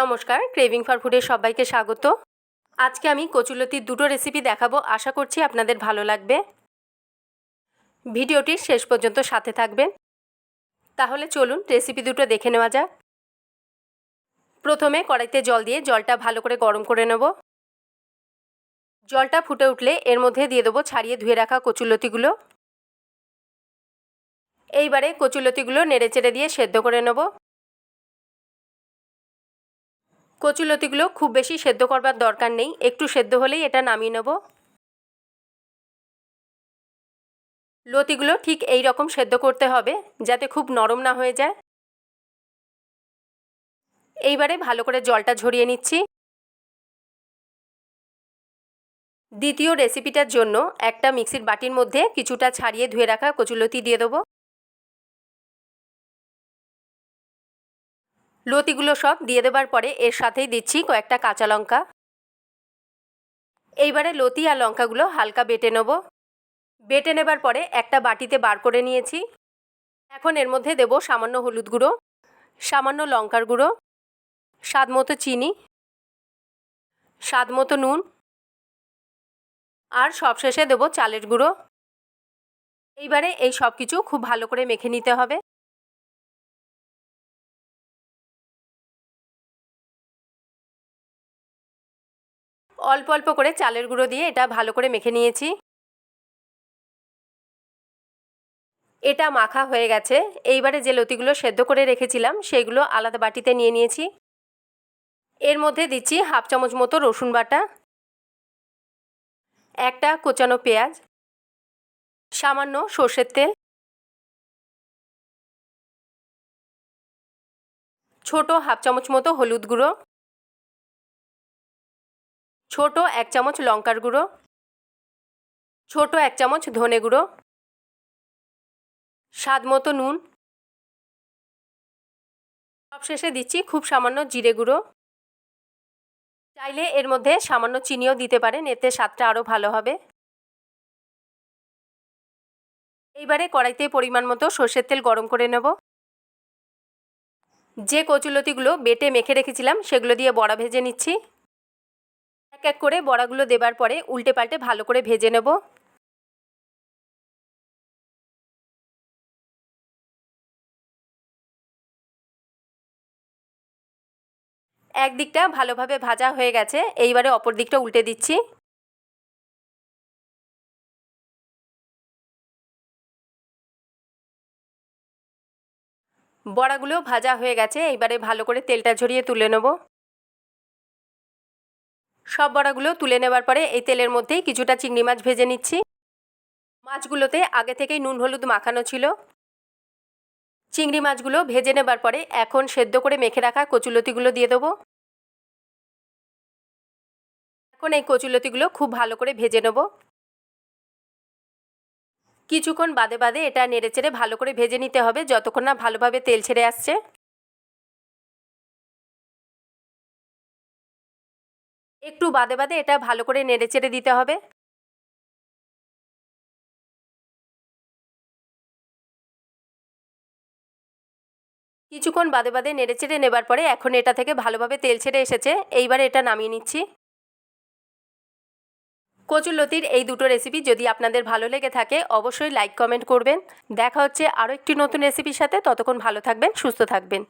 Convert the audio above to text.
নমস্কার craving for ফুডের সবাইকে স্বাগত। আজকে আমি কচুলতির দুটো রেসিপি দেখাবো, আশা করছি আপনাদের ভালো লাগবে। ভিডিওটির শেষ পর্যন্ত সাথে থাকবেন। তাহলে চলুন রেসিপি দুটো দেখে নেওয়া যাক। প্রথমে কড়াইতে জল দিয়ে জলটা ভালো করে গরম করে নেব। জলটা ফুটে উঠলে এর মধ্যে দিয়ে দেবো ছাড়িয়ে ধুয়ে রাখা কচুলতিগুলো এইবারে কচুলতিগুলো নেড়ে চেড়ে দিয়ে সেদ্ধ করে নেব। কচুলতিগুলো খুব বেশি সেদ্ধ করবার দরকার নেই। একটু সেদ্ধ হলেই এটা নামিয়ে নেব। লতিগুলো ঠিক এই রকম সেদ্ধ করতে হবে, যাতে খুব নরম না হয়ে যায়। এইবারে ভালো করে জলটা ঝরিয়ে নিচ্ছি। দ্বিতীয় রেসিপিটার জন্য একটা মিক্সির বাটির মধ্যে কিছুটা ছাড়িয়ে ধুয়ে রাখা কচুলতি দিয়ে দেবো। লতিগুলো সব দিয়ে দেবার পরে এর সাথেই দিচ্ছি কয়েকটা কাঁচা লঙ্কা। এইবারে লতি আর লঙ্কাগুলো হালকা বেটে নেব। বেটে নেবার পরে একটা বাটিতে বার করে নিয়েছি। এখন এর মধ্যে দেব সামান্য হলুদ গুঁড়ো, সামান্য লঙ্কার গুঁড়ো, স্বাদ মতো চিনি, স্বাদ মতো নুন, আর সবশেষে দেবো চালের গুঁড়ো। এইবারে এই সব কিছু খুব ভালো করে মেখে নিতে হবে। অল্প অল্প করে চালের গুঁড়ো দিয়ে এটা ভালো করে মেখে নিয়েছি। এটা মাখা হয়ে গেছে। এইবারে যে লতিগুলো সেদ্ধ করে রেখেছিলাম সেইগুলো আলাদা বাটিতে নিয়ে নিয়েছি। এর মধ্যে দিচ্ছি হাফ চামচ মতো রসুন বাটা, একটা কোচানো পেঁয়াজ, সামান্য সর্ষের তেল, ছোট হাফ চামচ মতো হলুদ গুঁড়ো ছোট এক চামচ লঙ্কার গুঁড়ো। ছোট এক চামচ ধনে গুঁড়ো। স্বাদ মতো নুন। সবশেষে দিচ্ছি খুব সামান্য জিরে গুঁড়ো। চাইলে এর মধ্যে সামান্য চিনিও দিতে পারেন, এতে স্বাদটা আরও ভালো হবে। এইবারে কড়াইতে পরিমাণ মতো সর্ষের তেল গরম করে নেব। যে কচুলতিগুলো বেটে মেখে রেখেছিলাম, সেগুলো দিয়ে বড়া ভেজে নিচ্ছি। এক এক করে বড়াগুলো দেবার পরে উল্টে পাল্টে ভালো করে ভেজে নেব। একদিকটা ভালোভাবে ভাজা হয়ে গেছে, এইবারে অপর দিকটা উল্টে দিচ্ছি। বড়াগুলো ভাজা হয়ে গেছে, এইবারে ভালো করে তেলটা ঝরিয়ে তুলে নেব। সব বড়াগুলো তুলে নেবার পরে এই তেলের মধ্যেই কিছুটা চিংড়ি মাছ ভেজে নিচ্ছি। মাছগুলোতে আগে থেকেই নুন, হলুদ মাখানো ছিল। চিংড়ি মাছগুলো ভেজে নেবার পরে এখন সেদ্ধ করে মেখে রাখা কচুলতিগুলো দিয়ে দেবো। এখন এই কচুলতিগুলো খুব ভালো করে ভেজে নেব। কিছুক্ষণ বাদে বাদে এটা নেড়ে চেড়ে ভালো করে ভেজে নিতে হবে, যতক্ষণ না ভালোভাবে তেল ছেড়ে আসছে। একটু বাদে বাদে এটা ভালো করে নেড়ে চেড়ে দিতে হবে। কিছুক্ষণ বাদে বাদে নেড়ে চেড়ে নেবার পরে এখন এটা থেকে ভালোভাবে তেল ছেড়ে এসেছে, এইবার এটা নামিয়ে নিচ্ছি। কচুরলতির এই দুটো রেসিপি যদি আপনাদের ভালো লেগে থাকে, অবশ্যই লাইক কমেন্ট করবেন। দেখা হচ্ছে আরও একটি নতুন রেসিপির সাথে। ততক্ষণ ভালো থাকবেন, সুস্থ থাকবেন।